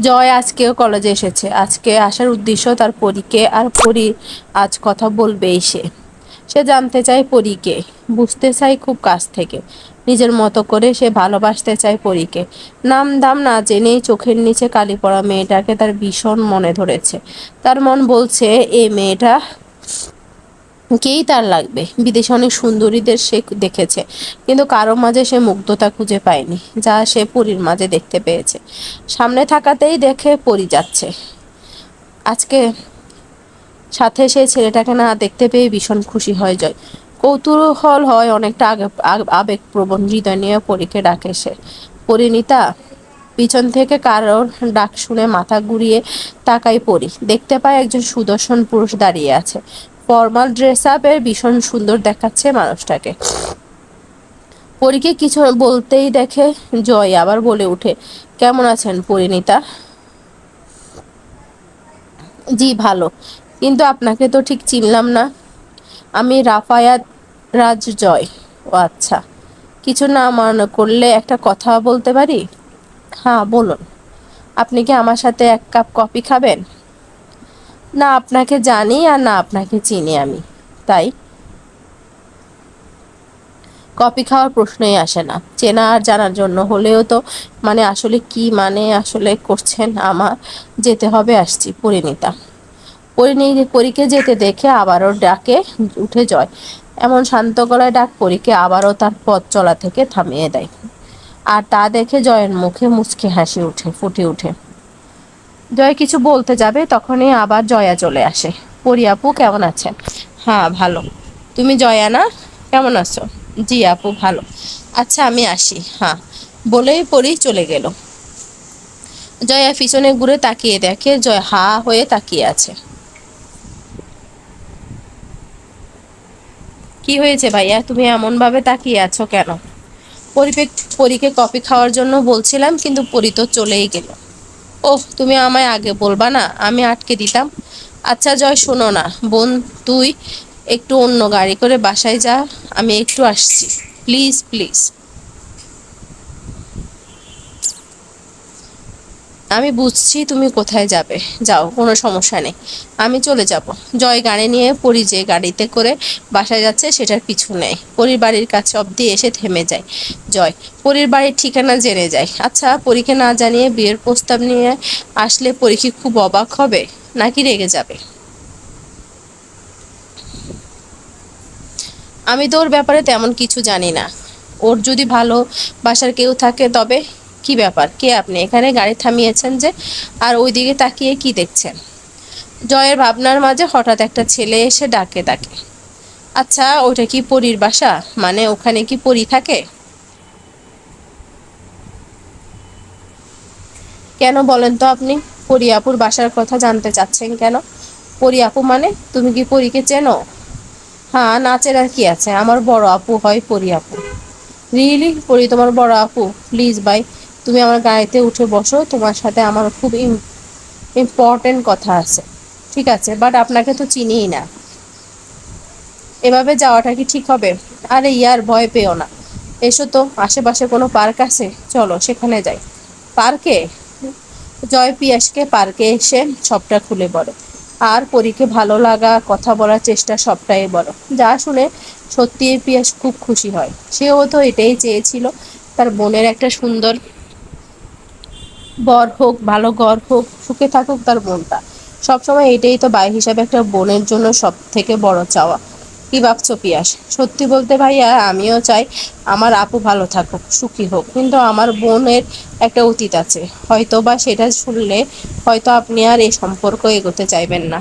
জয় আজকেও কলেজে এসেছে। আজকে আসার উদ্দেশ্য তার পরীকে আর পরী আজ কথা বলবেই সে। সে জানতে চায় পরীকে, বুঝতে চায় খুব কাছ থেকে। নিজের মতো করে সে ভালোবাসতে চায় পরীকে। নাম দাম না জেনেই চোখের নিচে কালি পড়া মেয়েটাকে তার ভীষণ মনে ধরেছে। তার মন বলছে এই মেয়েটা কেই তার লাগবে? বিদেশে অনেক সুন্দরীদের সে দেখেছে, কিন্তু কারও মাঝে সে মুগ্ধতা খুঁজে পায়নি, যা সে পুরীর মাঝে দেখতে পেয়েছে। সামনে থাকাতেই দেখে পরি যাচ্ছে। আজকে সাথে সে ছেলেটাকে না দেখতে পেয়ে ভীষণ খুশি হয় যায় কৌতূহল হয় অনেকটা আগে আবেগপ্রবণ হৃদয় নিয়ে পরীকে ডাকে সে। পরিণীতা পিছন থেকে কারোর ডাক শুনে মাথা ঘুরিয়ে তাকাই পড়ি দেখতে পায় একজন সুদর্শন পুরুষ দাঁড়িয়ে আছে। ফর্মাল ড্রেস আপের ভীষণ সুন্দর দেখাচ্ছে মানুষটাকে। পরীকে কিছু বলতেই দেখে জয়, আবার বলে উঠে কেমন আছেন পরিণীতা? জি, ভালো। কিন্তু আপনাকে তো ঠিক চিনলাম না। আমি রাফায়াত রাজ জয় ও আচ্ছা। কিছু না মনে করলে একটা কথা বলতে পারি? হ্যাঁ বলুন। আপনি কি আমার সাথে এক কাপ কফি খাবেন? না আপনাকে জানি আর না আপনাকে চিনি আমি, তাই? কফি খাওয়ার প্রশ্নই আসে না। চেনা আর জানার জন্য হলেও তো মানে আসলে কি মানে আসলে করছেন আমার? যেতে হবে আসছি, পরিণীতা। পরিণী পরীকে যেতে দেখে আবারও ডাকে উঠে যায় এমন শান্ত গলায় ডাক পরীকে আবারও তার পথ চলা থেকে থামিয়ে দেয়। আর তা দেখে জয়ের মুখে মুচকে হাসি উঠে, ফুটে উঠে জয় কিছু বলতে যাবে, তখনই আবার জয়া চলে আসে। পরি আপু, কেমন আছেন? হ্যাঁ ভালো। তুমি জয়া না? কেমন আছো? জি আপু, ভালো। আচ্ছা আমি আসি। হ্যাঁ বলেই পরি চলে গেল। জয়া পিছনে ঘুরে তাকিয়ে দেখে, জয় হা হয়ে তাকিয়ে আছে। কি হয়েছে ভাইয়া? তুমি এমন ভাবে তাকিয়ে আছো কেন? পরিপেক, পরীকে কফি খাওয়ার জন্য বলছিলাম, কিন্তু পরি তো চলেই গেল। ওহ, তুমি আমায় আগে বলবা না? আমি আটকে দিতাম। আচ্ছা জয়, শোনো না। বোন, তুই একটু অন্য গাড়ি করে বাসায় যা। আমি একটু আসছি। Please please. আমি বুঝছি তুমি কোথায় যাবে। যাও, কোনো সমস্যা নেই। আমি চলে যাব। জয় গাড়ি নিয়ে পরি যে গাড়িতে করে বাসায় যাচ্ছে সেটার পিছু নেয় পরির বাড়ির কাছে অবধি এসে থেমে যায়। জয়, পরির বাড়ির ঠিকানা জেনে যায়। আচ্ছা পরীকে না জানিয়ে বিয়ের প্রস্তাব নিয়ে আসলে পরীক্ষা খুব অবাক হবে, নাকি রেগে যাবে? আমি তো ওর ব্যাপারে তেমন কিছু জানি না। ওর যদি ভালো বাসার কেউ থাকে তবে কি ব্যাপার? কে আপনি? এখানে গাড়ি থামিয়েছেন যে, আর ওইদিকে তাকিয়ে কি দেখছেন? জয়ের ভাবনার মাঝে হঠাৎ একটা ছেলে এসে ডাকে ডাকে আচ্ছা ওটা কি পরীর বাসা? মানে ওখানে কি পরি থাকে? কেন বলেন তো আপনি? পরিয়াপুর বাসার কথা জানতে চাচ্ছেন কেন? পরিয়াপু মানে? তুমি কি পরীকে চেনো? হ্যাঁ নাচের আর কি আছে? আমার বড় আপু হয় পরি আপু। রিয়েলি পরি তোমার বড় আপু? প্লিজ ভাই। তুমি আমার গাড়িতে উঠে বসো, তোমার সাথে আমার খুব ইম্পর্টেন্ট কথা আছে, ঠিক আছে? বাট আপনাকে তো চিনিই না। এভাবে যাওয়াটা কি ঠিক হবে? আরে ইয়ার, ভয় পেও না। এসো তো, আশেপাশে কোনো পার্ক আছে? চলো, সেখানে যাই। পার্কে? জয় পিয়াসকে পার্কে এসে সবটা খুলে বলে। আর পরীকে ভালো লাগা, কথা বলার চেষ্টা সবটাই বলো। যা শুনে সত্যি পিয়াস খুব খুশি হয়। সেও তো এটাই চেয়েছিল, তার বোনের একটা সুন্দর বর হোক, ভালো ঘর হোক, সুখে থাকুক তার বোনটা। সবসময় এটাই তো বাই হিসাবে একটা বোনের জন্য সব থেকে বড় চাওয়া। কি ভাবছ পিয়াস? সত্যি বলতে ভাইয়া, আমিও চাই আমার আপু ভালো থাকুক, সুখী হোক। কিন্তু আমার বোনের একটা অতীত আছে। হয়তো বা সেটা শুনলে হয়তো আপনি আর এই সম্পর্ক এগোতে চাইবেন না।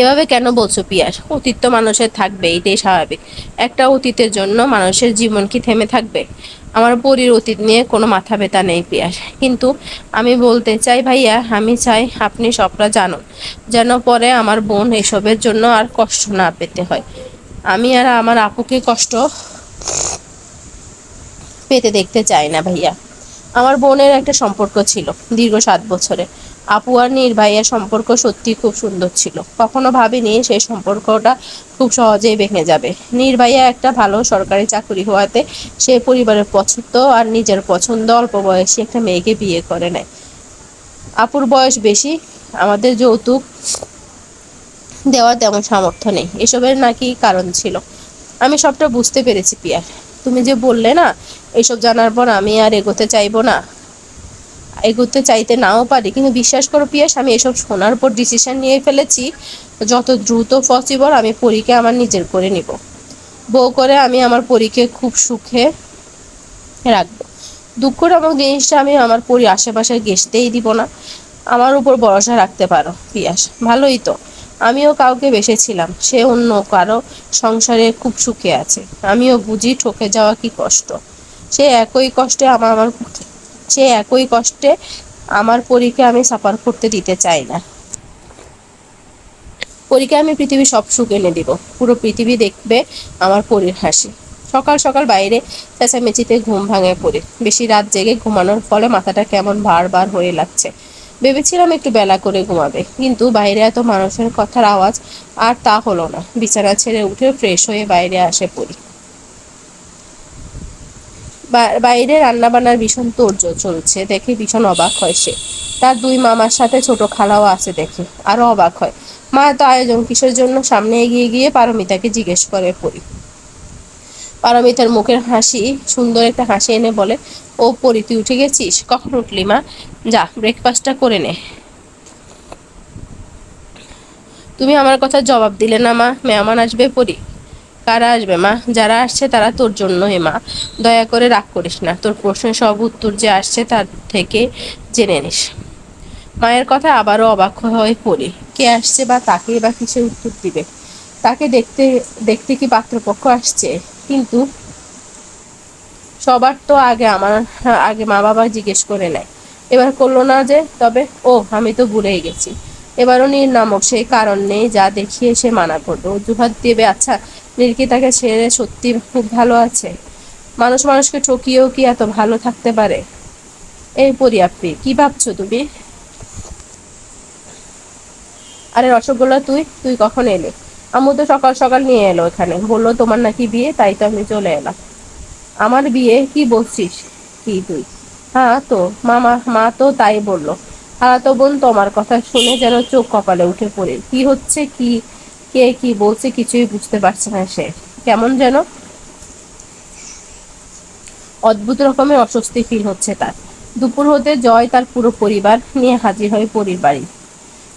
এভাবে কেন বলছো পিয়াস? অতীত তো মানুষের থাকবে এটাই স্বাভাবিক। একটা অতীতের জন্য মানুষের জীবন কি থেমে থাকবে? আমার পরীর অতীত নিয়ে কোনো মাথা ব্যথা নেই পিয়াস। কিন্তু আমি বলতে চাই ভাইয়া, আমি চাই আপনি সবটা জানুন, যেন পরে আমার বোন এসবের জন্য আর কষ্ট না পেতে হয়। আমি আর আমার আপুকে কষ্ট পেতে দেখতে চাই না ভাইয়া। আমার বোনের একটা সম্পর্ক ছিল দীর্ঘ সাত বছরে। আপু আর নির্ভাইয়ের সম্পর্ক সত্যি খুব সুন্দর ছিল। কখনো ভাবিনি সেই সম্পর্কটা খুব সহজেই ভেঙে যাবে। নির্ভাইয়া একটা ভালো সরকারি চাকরি হওয়াতে সে পরিবারের পছন্দ আর নিজের পছন্দ অল্প বয়সী একটা মেয়েকে বিয়ে করে নেয়। আপুর বয়স বেশি, আমাদের যৌতুক দেওয়ার তেমন সামর্থ্য নেই। এসবের নাকি কারণ ছিল। আমি সবটা বুঝতে পেরেছি পিয়ার। তুমি যে বললে না, এসব জানার পর আমি আর এগোতে চাইব না। এগোতে চাইতে নাও পারি। কিন্তু বিশ্বাস করো পিয়াস, আমি এসব শোনার পর ডিসিশন নিয়ে ফেলেছি। যত দ্রুত পসিবল আমি পরীকে আমার নিজের করে নিব। বউ করে আমি আমার পরীকে খুব সুখে রাখব। দুঃখর এবং জিনিসটা আমি আমার পরি আশেপাশে ঘেসতেই দিব না। আমার উপর ভরসা রাখতে পারো পিয়াস, ভালোই তো। আমিও কাউকে বেসেছিলাম সে অন্য কারও সংসারে খুব সুখে আছে। আমিও বুঝি ঠকে যাওয়া কি কষ্ট। সে একই কষ্টে আমার আমার সে একই কষ্টে আমার পরীকে আমি সাফার করতে দিতে চাই না। পরীকে আমি পৃথিবী সব সুখ এনে দিব। পুরো পৃথিবী দেখবে আমার পরীর হাসি। সকাল সকাল বাইরে চেঁচামেচিতে ঘুম ভাঙে পড়ে বেশি রাত জেগে ঘুমানোর ফলে মাথাটা কেমন বার বার হয়ে লাগছে। ভেবেছিলাম একটু বেলা করে ঘুমাবে, কিন্তু বাইরে এত মানুষের কথার আওয়াজ আর তা হলো না। বিছানা ছেড়ে উঠে ফ্রেশ হয়ে বাইরে আসে পড়ি বাইরে রান্নাবান্নার ভীষণ তোর্য চলছে। দেখে ভীষণ অবাক হয় সে। তার দুই মামার সাথে ছোট খালাও আছে দেখে, আরও অবাক হয়। মা এত আয়োজন কিসের জন্য? সামনে এগিয়ে গিয়ে পারমিতাকে জিজ্ঞেস করে পড়ি পারমিতার মুখের হাসি, সুন্দর একটা হাসি এনে বলে, ও পরি, তুই উঠে গেছিস? কখন উঠলি মা? যা ব্রেকফাস্টটা করে নে। তুমি আমার কথা জবাব দিলে না মা? মেহমান আসবে পরি। কারা আসবে মা? যারা আসছে তারা তোর জন্যই মা। দয়া করে রাগ করিস না। তোর প্রশ্নের সব উত্তর যে আসছে তার থেকে জেনে নিস। মায়ের কথা আবারও অবাক হয়ে পড়ি। কে আসছে বা তাকে বা কিসের উত্তর দিবে? তাকে দেখতে দেখতে কি পাত্রপক্ষ আসছে? কিন্তু সবার তো আগে আমার, আগে মা বাবা জিজ্ঞেস করে নেয়। এবার করল না যে, তবে, ও, আমি তো ভুলেই গেছি। এবারও নীর নামক সেই কারণ নেই, যা দেখিয়ে সে মানা করবে অজুহাত দেবে আচ্ছা নীর কি তাকে ছেড়ে সত্যি খুব ভালো আছে। মানুষ মানুষকে ঠকিয়েও কি এত ভালো থাকতে পারে? এই পরি আপনি, কি ভাবছ তুমি? আরে রসগোল্লা তুই তুই কখন এলে? আম্মু তো সকাল সকাল নিয়ে এলো এখানে। বলল, তোমার নাকি বিয়ে? তাই তো আমি চলে এলাম। আমার বিয়ে? কি বলছিস? কি তুই? হ্যাঁ তো, মামা, মা তো তাই বলল। তো বোন তোমার কথা শুনে যেন চোখ কপালে উঠে পড়ে। কি হচ্ছে, কি কে কি বলছে কিছুই বুঝতে পারছে না সে। কেমন যেন অদ্ভুত রকমের অস্বস্তি ফিল হচ্ছে তার। দুপুর হতে জয় তার পুরো পরিবার নিয়ে হাজির হয় পরির বাড়ি।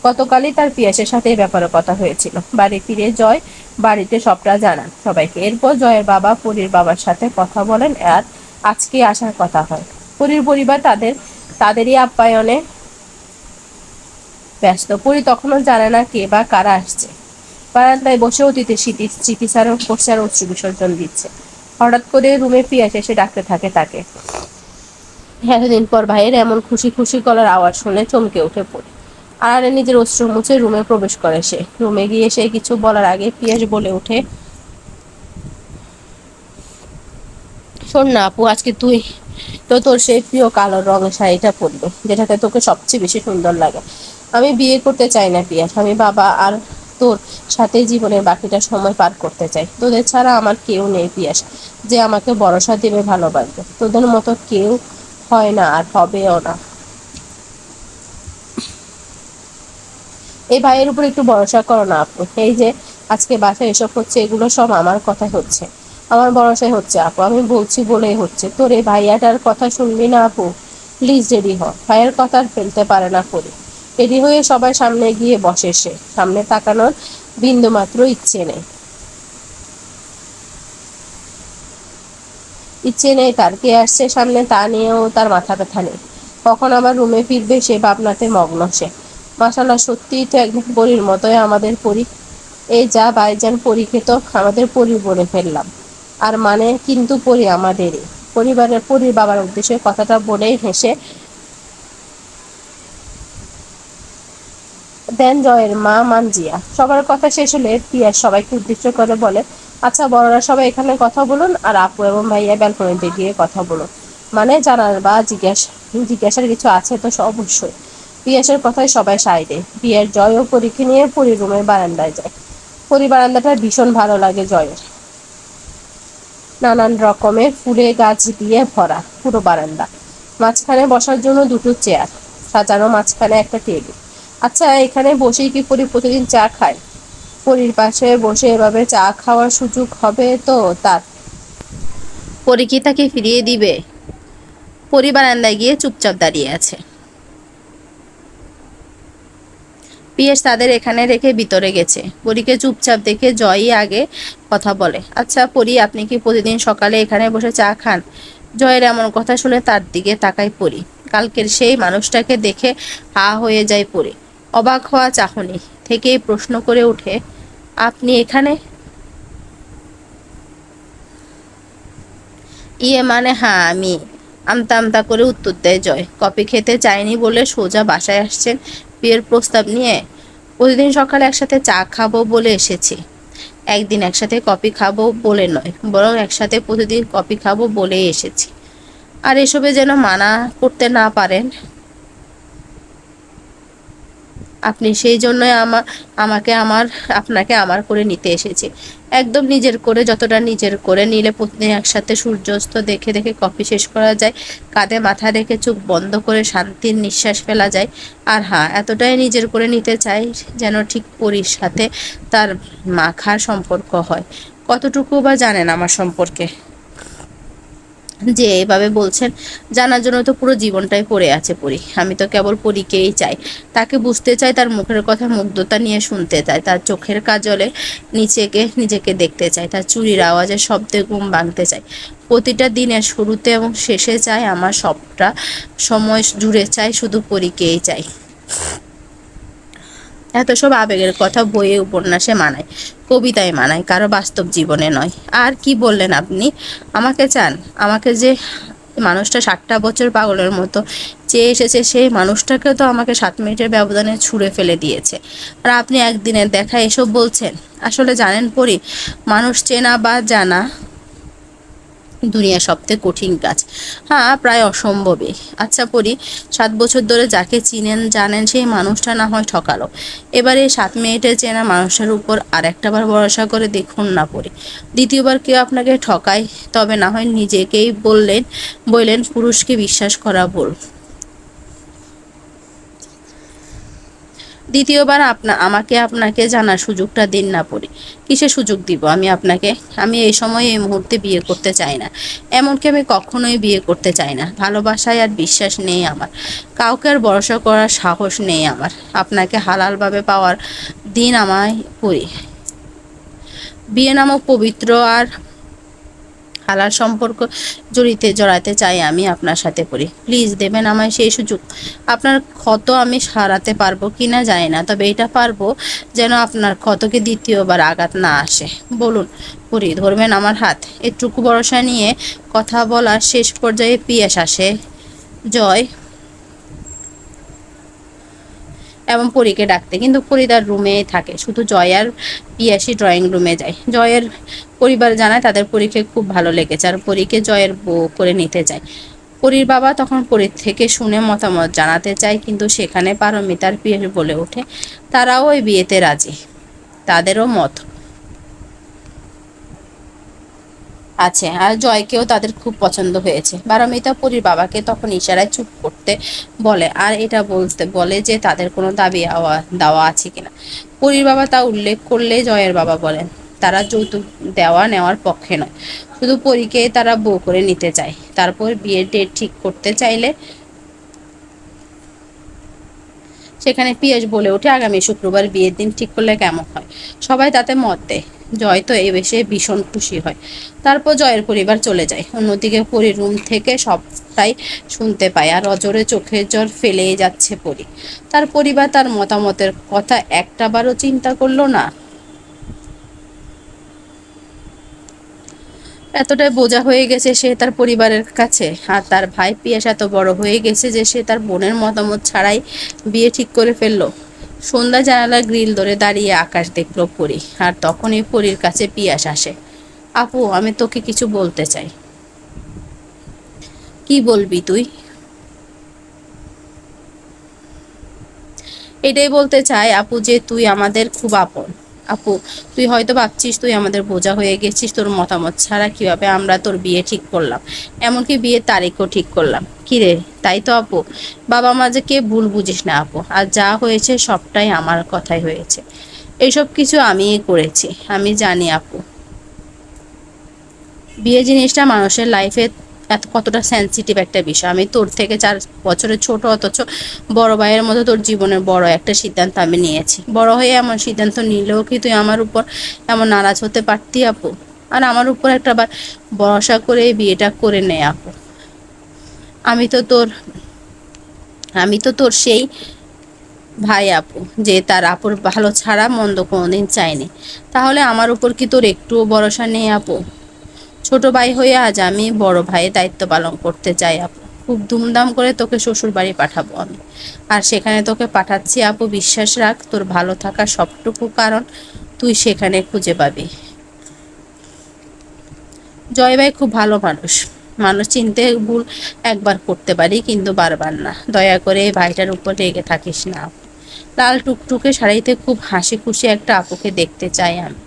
গতকালই তার পিয়াসের সাথে এই ব্যাপারে কথা হয়েছিল। বাড়ি ফিরে জয় বাড়িতে সবটা জানান। সবাইকে এরপর জয়ের বাবা পরীর বাবার সাথে কথা বলেন আর আজকে আসার কথা হয়। পরীর পরিবার তাদের, তাদেরই আপ্যায়নে ব্যস্ত। পরি তখনও জানে না কে বা কারা আসছে। বারান্দায় বসে অতীতে স্মৃতি স্মৃতিচারণ করছে আর অশ্রু বিসর্জন দিচ্ছে। হঠাৎ করে রুমে পিয়াস এসে ডাকতে থাকে তাকে। এতদিন পর ভাইয়ের এমন খুশি খুশি কলার আওয়াজ শুনে চমকে উঠে পড়ে। আর নিজের অস্ত্র মুছে রুমে প্রবেশ করে সে। রুমে গিয়ে সে কিছু বলার আগে পিয়াস বলে ওঠে, শোন না আপু, আজকে তুই, তো তোর সেই প্রিয় কালো রঙের শাড়িটা পরবি, যেটাতে তোকে সবচেয়ে বেশি সুন্দর লাগে। আমি বিয়ে করতে চাই না পিয়াস আমি বাবা আর তোর সাথে জীবনের বাকিটা সময় পার করতে চাই। তোদের ছাড়া আমার কেউ নেই পিয়াস, যে আমাকে ভরসা দেবে ভালোবাসবে। তোদের মতো কেউ হয় না আর হবেও না। এই ভাইয়ের উপর একটু ভরসা করো না আপু। এই যে আজকে বাসায় এসব হচ্ছে, এগুলো সব আমার কথাই হচ্ছে। আমার ভরসায় হচ্ছে আপু, আমি বলছি বলেই হচ্ছে। তোর এই ভাইয়াটার কথা শুনবি না আপু? প্লিজ রেডি হ। ভাইয়ের কথা আর ফেলতে পারে না করে রেডি হয়ে সবাই সামনে গিয়ে বসে সে সামনে তাকানোর বিন্দু মাত্র ইচ্ছে নেই। ইচ্ছে নেই তার কে আসছে সামনে তা নিয়েও তার মাথা ব্যথা নেই। কখন আবার রুমে ফিরবে সে ভাবনাতে মগ্ন সে। মাসাল্লাহ সত্যিই তো একদম পরীর মতোই আমাদের পরী এই যা বাইজান পরীকে তো আমাদের পরী বলে ফেললাম। আর মানে কিন্তু পরী আমাদেরই। পরিবারের পরীর বাবার উদ্দেশ্যে কথাটা বলেই হেসে দেন জয়ের মা মানজিয়া। সবার কথা শেষ হলে পিয়ার সবাইকে উদ্দেশ্য করে বলে আচ্ছা বড়রা সবাই এখানে কথা বলুন আর আপু এবং ভাইয়া ব্যালকনিতে গিয়ে কথা বলুন। মানে জানার বা জিজ্ঞাসা জিজ্ঞাসার কিছু আছে তো অবশ্যই। পিয়াসের কথায় সবাই সাই দেয়। পিয়ার জয় ও পরীক্ষা নিয়ে পরি রুমের বারান্দায় যায়। পরিবারান্দাটা ভীষণ ভালো লাগে জয়ের। নানান রকমের ফুলে গাছ দিয়ে ভরা পুরো বারান্দা। মাঝখানে বসার জন্য দুটো চেয়ার সাজানো মাঝখানে একটা টেবিল আচ্ছা এখানে বসেই কি পরি প্রতিদিন চা খায়? পরির পাশে বসে এভাবে চা খাওয়ার সুযোগ হবে তো তার? পরি কি তাকে ফিরিয়ে দিবে? পরি বারান্দায় গিয়ে চুপচাপ দাঁড়িয়ে আছে। পিএস তাদের এখানে রেখে ভিতরে গেছে। পরীকে চুপচাপ দেখে জয়ই আগে কথা বলে। আচ্ছা পরি, আপনি কি প্রতিদিন সকালে এখানে বসে চা খান? জয়ের এমন কথা শুনে তার দিকে তাকাই পরি। কালকের সেই মানুষটাকে দেখে হা হয়ে যায় পড়ি অবাক হওয়া চাহনি থেকেই প্রশ্ন করে উঠে আপনি এখানে? ইয়ে মানে হ্যাঁ আমি। আমতা আমতা করে উত্তর দেয় জয়। কপি খেতে চায়নি বলে সোজা বাসায় আসছেন বিয়ের প্রস্তাব নিয়ে? প্রতিদিন সকালে একসাথে চা খাব বলে এসেছি। একদিন একসাথে কফি খাব বলে নয়, বরং একসাথে প্রতিদিন কপি খাব বলেই এসেছি। আর এসবে যেন মানা করতে না পারেন আপনি সেই জন্যই আমার আমাকে আমার, আপনাকে আমার করে নিতে এসেছি। একদম নিজের করে, যতটা নিজের করে নিলে প্রতিদিন একসাথে সূর্যাস্ত দেখে দেখে কফি শেষ করা যায়, কাঁধে মাথা রেখে চোখ বন্ধ করে শান্তির নিঃশ্বাস ফেলা যায়। আর হ্যাঁ এতটাই নিজের করে নিতে চাই যেন ঠিক পরির সাথে তার মাখার সম্পর্ক হয়। কতটুকু বা জানেন আমার সম্পর্কে? যে এভাবে বলছেন, জানার জন্য তো পুরো জীবনটাই পড়ে আছে পড়ি আমি তো কেবল পরীকেই চাই। তাকে বুঝতে চাই, তার মুখের কথা মুগ্ধতা নিয়ে শুনতে চাই, তার চোখের কাজলে নিচেকে নিজেকে দেখতে চাই, তার চুরির আওয়াজে শব্দে ঘুম ভাঙতে চাই। প্রতিটা দিনের শুরুতে এবং শেষে চাই, আমার সবটা সময় জুড়ে চাই, শুধু পরীকেই চাই। এত সব আবেগের কথা বইয়ে উপন্যাসে মানায়, কবিতায় মানায়, কারও বাস্তব জীবনে নয়। আর কি বললেন আপনি? আমাকে চান, আমাকে যে মানুষটা ষাটটা বছর পাগলের মতো চেয়ে এসেছে, সেই মানুষটাকে তো আমাকে সাত মিনিটের ব্যবধানে ছুঁড়ে ফেলে দিয়েছে। আর আপনি একদিনের দেখা এসব বলছেন? আসলে জানেন পরি, মানুষ চেনা বা জানা দুনিয়া সবথেকে কঠিন কাজ। হ্যাঁ প্রায় অসম্ভবই। আচ্ছা পড়ি। সাত বছর ধরে যাকে চিনেন, জানেন, সেই মানুষটা না হয় ঠকালো। এবারে সাত মিনিটে চেনা মানুষের উপর আর একটাবার ভরসা করে দেখুন না পড়ি। দ্বিতীয়বার কেউ আপনাকে ঠকায়, তবে না হয় নিজেকেই বললেন বললেন, পুরুষকে বিশ্বাস করা ভুল। দ্বিতীয়বার আপনা, আমাকে আপনাকে জানার সুযোগটা দিন না পড়ি। কিসে সুযোগ দিব আমি আপনাকে? আমি এই সময় এই মুহূর্তে বিয়ে করতে চাই না। এমনকি আমি কখনোই বিয়ে করতে চাই না। ভালোবাসায় আর বিশ্বাস নেই আমার। কাউকে আর ভরসা করার সাহস নেই আমার। আপনাকে হালালভাবে পাওয়ার দিন আমায় পড়ি। বিয়ে নামক পবিত্র আর হালাল সম্পর্ক জড়িতে জড়াতে চাই আমি আপনার সাথে করি। প্লিজ দেবেন আমায় সেই সুযোগ। আপনার ক্ষত আমি সারাতে পারব কি না জানি না, তবে এটা পারব যেন আপনার ক্ষতকে দ্বিতীয়বার আঘাত না আসে। বলুন করি ধরবেন আমার হাত। এটুকু ভরসা নিয়ে কথা বলার শেষ পর্যায়ে পিয়াস আসে। জয় এবং পরীকে ডাকতে। কিন্তু পরী তার রুমে থাকে। শুধু জয় আর পিয়াসি ড্রয়িং রুমে যায়। জয়ের পরিবার জানায় তাদের পরীকে খুব ভালো লেগেছে আর পরীকে জয়ের বউ করে নিতে চায়। পরীর বাবা তখন পরীর থেকে শুনে মতামত জানাতে চায়, কিন্তু সেখানে পারমিতার পিয়াস বলে ওঠে, তারাও ওই বিয়েতে রাজি। তাদেরও মত। আছে। আর জয়কেও তাদের খুব পছন্দ হয়েছে। বারমিতা পুরীর বাবাকে তখন ইশারায় চুপ করতে বলে, আর এটা বলতে, বলে যে তাদের কোনো দাবি দেওয়া আছে কিনা? পুরীর বাবা তা উল্লেখ করলে জয়ের বাবা বলেন, তারা যৌতুক দেওয়া নেওয়ার পক্ষে নয়। শুধু পরীকে তারা বউ করে নিতে চায়। তারপর বিয়ের ডেট ঠিক করতে চাইলে সেখানে পিয়াস বলে ওঠে। আগামী শুক্রবার বিয়ের দিন ঠিক করলে কেমন হয়? সবাই তাতে মত দেয়। জয় তো এবেশে বেশে ভীষণ খুশি হয়। তারপর জয়ের পরিবার চলে যায়। অন্যদিকে পরি রুম থেকে সবটাই শুনতে পায় আর অজরে চোখের জ্বর ফেলেই যাচ্ছে পরি। তার পরিবার তার মতামতের কথা একটাবারও চিন্তা করল না। এতটাই বোঝা হয়ে গেছে সে তার পরিবারের কাছে। আর তার ভাই পিয়াস এত বড় হয়ে গেছে যে সে তার বোনের মতামত ছাড়াই বিয়ে ঠিক করে ফেলল। সন্ধ্যা জানালা গ্রিল ধরে দাঁড়িয়ে আকাশ দেখল পরি, আর তখনই পরীর কাছে পিয়াস আসে। আপু, আমি তোকে কিছু বলতে চাই। কি বলবি তুই? এটাই বলতে চাই আপু যে তুই আমাদের খুব আপন। আপু, তুই হয়তো ভাবছিস তুই আমাদের বোঝা হয়ে গেছিস, তোর মতামত ছাড়া কীভাবে আমরা তোর বিয়ে ঠিক করলাম। এমনকি বিয়ের তারিখও ঠিক করলাম। কিরে তাই তো আপু? বাবা মা যে কে ভুল বুঝিস না আপু। আর যা হয়েছে সবটাই আমার কথাই হয়েছে। এইসব কিছু আমিই করেছি, আমি জানি আপু। বিয়ে জিনিসটা মানুষের লাইফে এত কতটা সেন্সিটিভ একটা বিষয়। আমি তোর থেকে চার বছরের ছোট অথচ বড় ভাইয়ের মতো তোর জীবনের বড় একটা সিদ্ধান্ত আমি নিয়েছি। বড় হয়ে এমন সিদ্ধান্ত নিলেও কি তুই আমার উপর এমন নারাজ হতে পারতি আপু? আর আমার উপর একটা বার ভরসা করে বিয়েটা করে নে আপু। আমি তো তোর, আমি তো তোর সেই ভাই আপু, যে তার আপুর ভালো ছাড়া মন্দ কোনোদিন চায়নি তাহলে আমার উপর কি তোর একটুও ভরসা নেই আপু? ছোট ভাই হয়ে আজ আমি বড় ভাইয়ের দায়িত্ব পালন করতে চাই আপু। খুব ধুমধাম করে তোকে শ্বশুর বাড়ি পাঠাবো আমি। আর সেখানে তোকে পাঠাচ্ছি আপু, বিশ্বাস রাখ, তোর ভালো থাকার সবটুকু কারণ তুই সেখানে খুঁজে পাবি। জয় ভাই খুব ভালো মানুষ। মানুষ চিনতে ভুল একবার করতে পারি, কিন্তু বারবার না। দয়া করে ভাইটার উপর রেগে থাকিস না। লাল টুকটুকে শাড়িতে খুব হাসি খুশি একটা আপুকে দেখতে চাই আমি।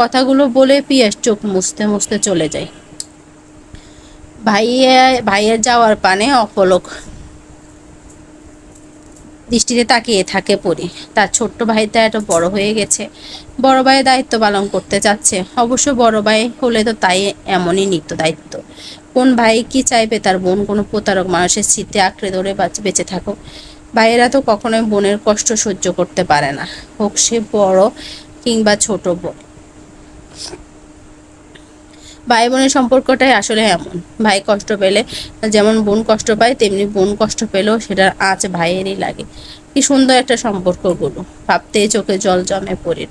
কথাগুলো বলে পিয়াস চোখ মুছতে মুছতে চলে যায়। ভাইয়া, ভাইয়ের যাওয়ার পানে অপলক দৃষ্টিতে তাকিয়ে থাকে পরি। তার ছোট্ট ভাইটা এত বড় হয়ে গেছে। বড় ভাইয়ের দায়িত্ব পালন করতে চাচ্ছে। অবশ্য বড় ভাই হলে তো তাই এমনই নিত্য দায়িত্ব কোন ভাই কি চাইবে তার বোন? কোনো প্রতারক মানুষের স্মৃতি আঁকড়ে ধরে বাঁচ- বেঁচে থাকুক? ভাইয়েরা তো কখনোই বোনের কষ্ট সহ্য করতে পারে না। হোক সে বড় কিংবা ছোট বোন ভাই বোনের সম্পর্কটাই আসলে এমন। ভাই কষ্ট পেলে, যেমন বোন কষ্ট পায়, তেমনি বোন কষ্ট পেলেও সেটার আঁচ ভাইয়েরই লাগে। কি সুন্দর একটা সম্পর্কগুলো। ভাবতেই চোখে জল জমে পড়ে।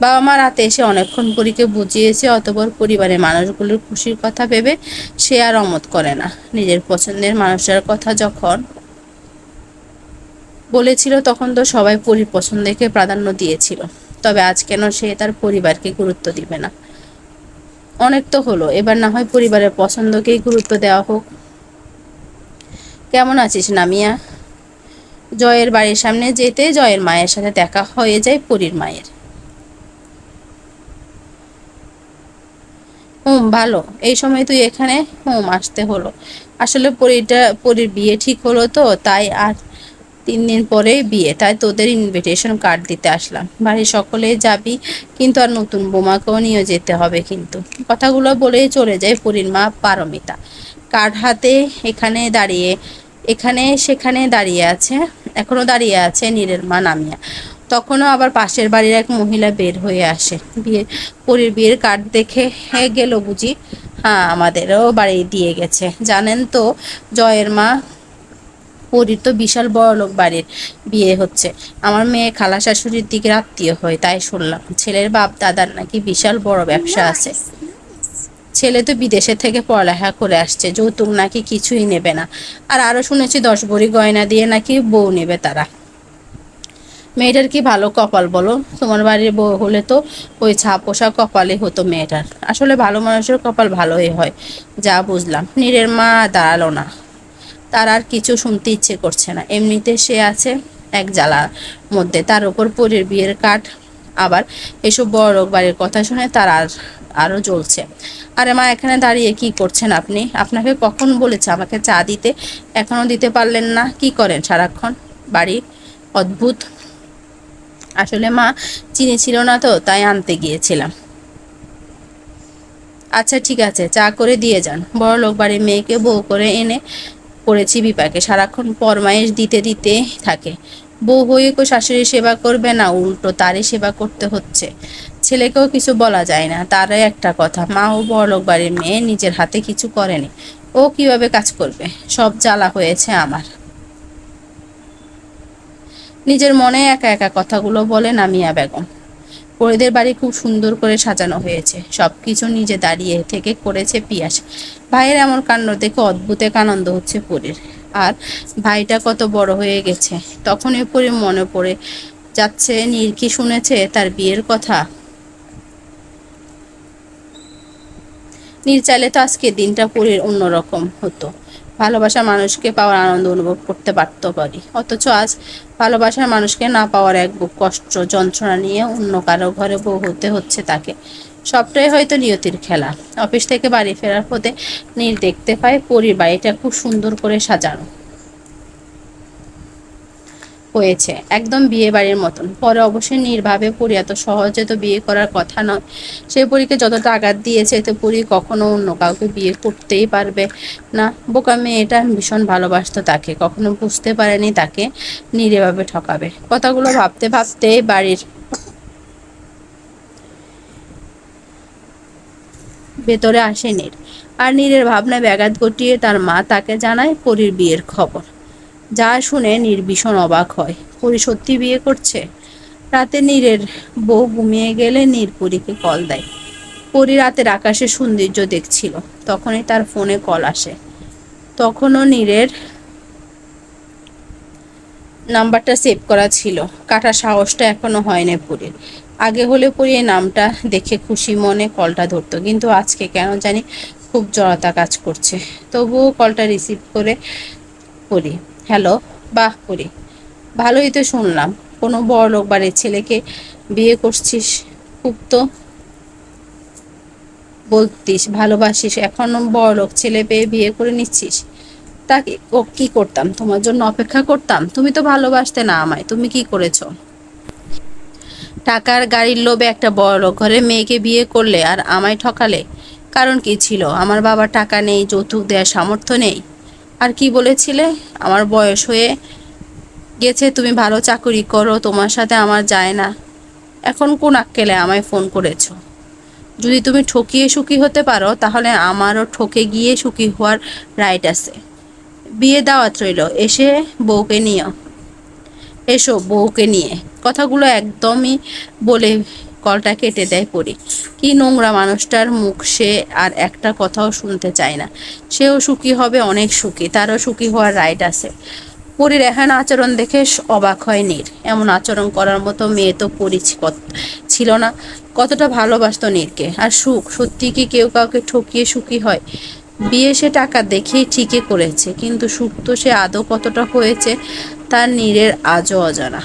বাবা মা রাতে এসে অনেকক্ষণ পরীকে বুঝিয়েছে, অতপর পরিবারের মানুষগুলোর খুশির কথা ভেবে সে আর অমত করে না। নিজের পছন্দের মানুষের কথা যখন বলেছিল, তখন তো সবাই পরির পছন্দকে প্রাধান্য দিয়েছিল। তবে আজ কেন সে তার পরিবারকে গুরুত্ব দিবে না? অনেক তো হলো। এবার না হয় পরিবারের পছন্দকেই গুরুত্ব দেওয়া হোক। কেমন আছিস নামিয়া? জয়ের বাড়ির সামনে যেতে জয়ের মায়ের সাথে দেখা হয়ে যায় পরীর মায়ের। হুম, ভালো। এই সময় তুই এখানে, হুম, আসতে হলো। আসলে পরীটা, পরীর বিয়ে ঠিক হলো তো, তাই আর তিন দিন পরেই বিয়ে, তাই তোদের ইনভিটেশন কার্ড দিতে আসলাম। বাড়ির সকলে যাবি, কিন্তু আর নতুন বোমাকেও নিয়ে যেতে হবে কিন্তু। কথাগুলো বলেই চলে যায় পুরীর মা পারমিতা। কার্ড হাতে এখানে দাঁড়িয়ে, এখানে সেখানে দাঁড়িয়ে আছে, এখনও দাঁড়িয়ে আছে নীরের মা নামিয়া। তখনও আবার পাশের বাড়ির এক মহিলা বের হয়ে আসে। বিয়ে পরীর বিয়ের কার্ড দেখে গেল বুঝি হ্যাঁ আমাদেরও বাড়ি দিয়ে গেছে। জানেন তো, জয়ের মা পরীর তো বিশাল বড় লোক বাড়ির বিয়ে হচ্ছে। আমার মেয়ে খালা শাশুড়ির দিকে আত্মীয় হয় তাই শুনলাম। ছেলের বাপ দাদার নাকি বিশাল বড় ব্যবসা আছে। ছেলে তো বিদেশে থেকে পড়ালেখা করে আসছে যৌতুক নাকি কিছুই নেবে না। আর আরও শুনেছি দশ ভরি গয়না দিয়ে নাকি বউ নেবে তারা। মেয়েটার কি ভালো কপাল বলো? তোমার বাড়ির বউ হলে তো ওই ছা পোষা কপালে হতো মেয়েটার। আসলে ভালো মানুষের কপাল ভালোই হয় যা বুঝলাম। নীরের মা দাঁড়াল না। তার আর কিছু শুনতে ইচ্ছে করছে না। এমনিতে সে আছে এক জ্বালার মধ্যে। তার উপর পরের বিয়ের কাঠ। আবার এসব বড় বাড়ির কথা শুনে তার আর আরও জ্বলছে। আরে মা, এখানে দাঁড়িয়ে কি করছেন আপনি? আপনাকে কখন বলেছে আমাকে চা দিতে? এখনও দিতে পারলেন না। কি করেন সারাক্ষণ? বাড়ি? অদ্ভুত। আসলে মা চিনি ছিল না তো, তাই আনতে গিয়েছিলাম। আচ্ছা ঠিক আছে, চা করে দিয়ে যান। বড় লোক বাড়ির মেয়েকে বউ করে এনে করেছি বিপাকে সারাক্ষণ ফরমাইশ দিতে দিতে থাকে। বউ হয়ে কো শাশুড়ি সেবা করবে না, উল্টো তারই সেবা করতে হচ্ছে। ছেলেকেও কিছু বলা যায় না, তারই একটা কথা, মা ও বড়লোক বাড়ির মেয়ে নিজের হাতে কিছু করেনি। ও কীভাবে কাজ করবে? সব জ্বালা হয়েছে আমার। নিজের মনে একা একা কথাগুলো বলে নামিয়া বেগম। পরিদের বাড়ি খুব সুন্দর করে সাজানো হয়েছে। সবকিছু নিজে দাঁড়িয়ে থেকে করেছে পিয়াস। ভাইয়ের এমন কাণ্ড দেখে অদ্ভুত এক আনন্দ হচ্ছে পরীর। আর ভাইটা কত বড় হয়ে গেছে। তখনই পরে মনে পড়ে যাচ্ছে, নীর কি শুনেছে তার বিয়ের কথা? নীর চাইলে তো আজকে দিনটা পরীর অন্যরকম হতো। ভালোবাসা মানুষকে পাওয়ার আনন্দ অনুভব করতে পারতো পারি। অথচ আজ ভালোবাসার মানুষকে না পাওয়ার এক কষ্ট, যন্ত্রণা নিয়ে অন্য কারও ঘরে বউ হতে হচ্ছে তাকে। সবটাই হয়তো নিয়তির খেলা। অফিস থেকে বাড়ি ফেরার পথে নীল দেখতে পায় পরির বাড়িটা খুব সুন্দর করে সাজানো। হয়েছে। একদম বিয়ে বাড়ির মতন। পরে অবশ্যই নির্ভাবে পুরী, এত সহজে তো বিয়ে করার কথা নয়। সে পরীকে যতটা আঘাত দিয়েছে তো পুরী কখনো অন্য কাউকে বিয়ে করতেই পারবে না। বোকা মেয়েটা ভীষণ ভালোবাসতো তাকে, কখনো বুঝতে পারেনি তাকে, নিরেভাবে ঠকাবে। কথাগুলো ভাবতে ভাবতে বাড়ির ভেতরে আসে নীর। আর নীরের ভাবনায় ব্যাঘাত ঘটিয়ে তার মা তাকে জানায় পরীর বিয়ের খবর। যা শুনে নীর ভীষণ অবাক হয়। পরি সত্যি বিয়ে করছে? রাতে নীরের বউ ঘুমিয়ে গেলে নীর পরীকে কল দেয়। পরি রাতের আকাশে সৌন্দর্য দেখছিল, তখনই তার ফোনে কল আসে। তখনও নীরের নাম্বারটা সেভ করা ছিল। কাটার সাহসটা এখনও হয়নি পুরীর। আগে হলে পরি এই নামটা দেখে খুশি মনে কলটা ধরতো, কিন্তু আজকে কেন জানি খুব জড়তা কাজ করছে। তবুও কলটা রিসিভ করে পড়ি হ্যালো বাহ পড়ি ভালোই তো শুনলাম, কোনো বড় লোক বাড়ির ছেলেকে বিয়ে করছিস খুব তো। বলতিস, ভালোবাসিস, এখন বড় লোক ছেলে পেয়ে বিয়ে করে নিচ্ছিস। তা কি, ও কি করতাম? তোমার জন্য অপেক্ষা করতাম? তুমি তো ভালোবাসতে না আমায়, তুমি কি করেছ? টাকার গাড়ির লোভে একটা বড় ঘরে মেয়েকে বিয়ে করলে আর আমায় ঠকালে, কারণ কি ছিল? আমার বাবার টাকা নেই, যৌতুক দেওয়ার সামর্থ্য নেই। আর কি বলেছিলে? আমার বয়স হয়ে গেছে, তুমি ভালো চাকরি করো, তোমার সাথে আমার যায় না। এখন কোন আক্কেলে আমায় ফোন করেছ? যদি তুমি ঠকিয়ে সুখী হতে পারো, তাহলে আমারও ঠকে গিয়ে সুখী হওয়ার রাইট আছে। বিয়ে দাওয়াত রইল, এসে বউকে নিও এসো বউকে নিয়ে। কথাগুলো একদমই বলে কলটা কেটে দেয় পরি। কি নোংরা মানুষটার মুখ সে আর একটা কথাও শুনতে চায় না। সেও সুখী হবে, অনেক সুখী। তারও সুখী হওয়ার রাইট আছে। পরীর এখন আচরণ দেখে অবাক হয় নীর। এমন আচরণ করার মতো মেয়ে তো পরি ছিল না। কতটা ভালোবাসত নীরকে। আর সুখ? সত্যি কি কেউ কাউকে ঠকিয়ে সুখী হয়? বিয়ে সে টাকা দেখেই ঠিকই করেছে, কিন্তু সুখ তো সে আদৌ কতটা হয়েছে তার নীরের আজও অজানা।